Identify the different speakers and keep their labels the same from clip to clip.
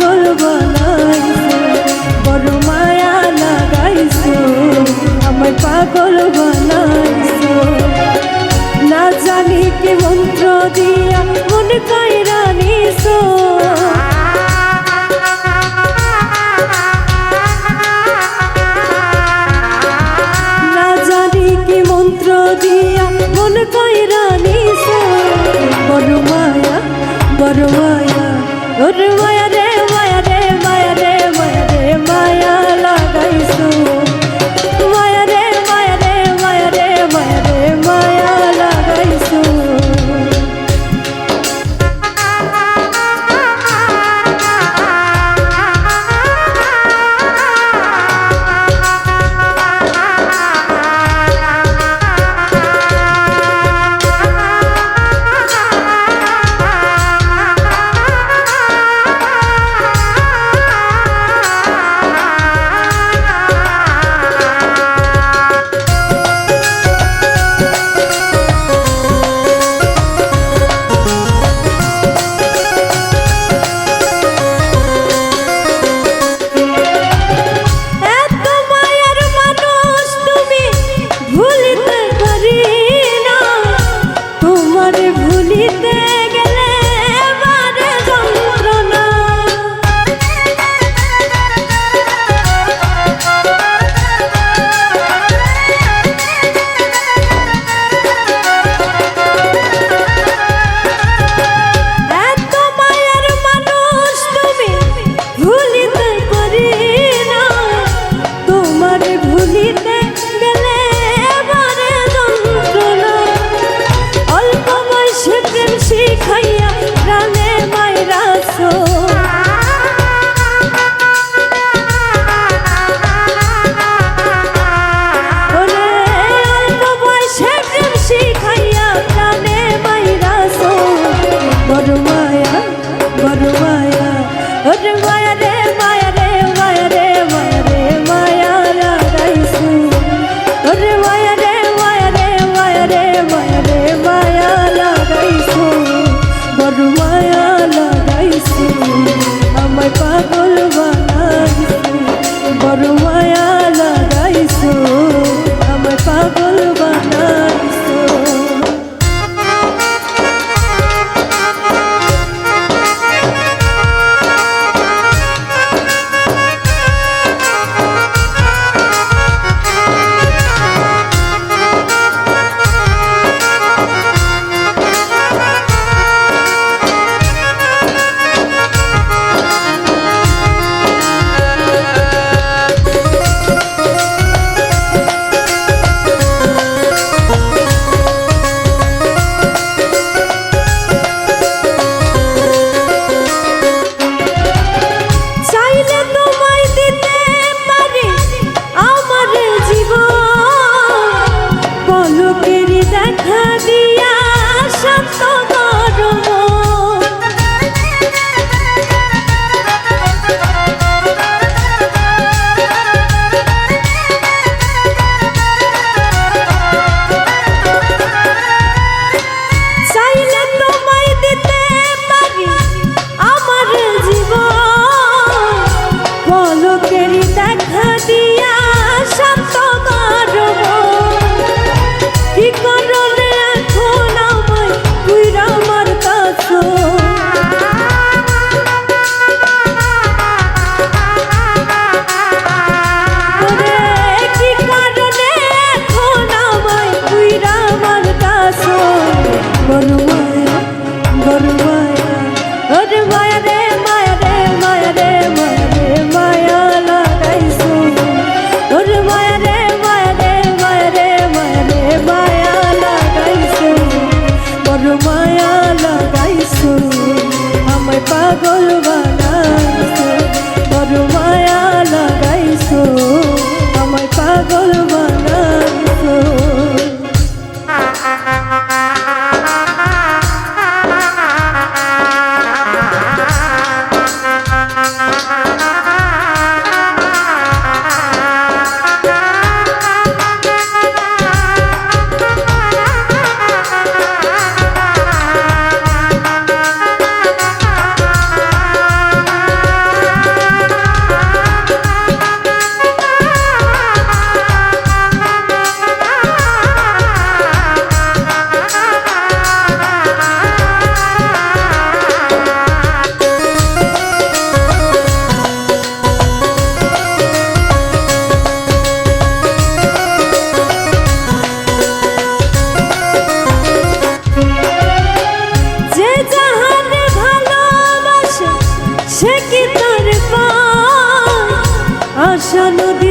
Speaker 1: পাগল বানাইছো বড় মায়া লাগাইছো আমায় পাগল বানাইছো। না জানি কি মন্ত্র দিয়া মনে সে কি তার পা? আশা নদীর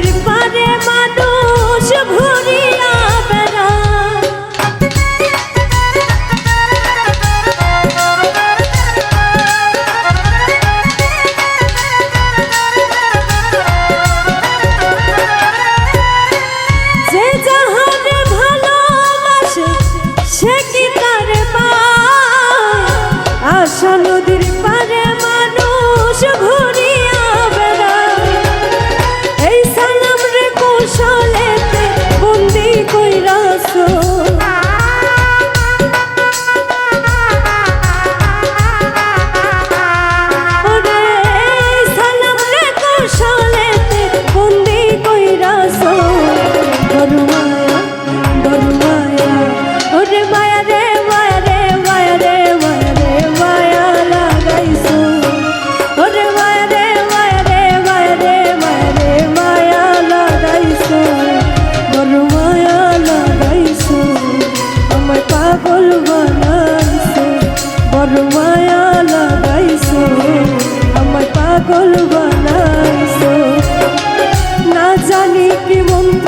Speaker 1: কি মন্ত্র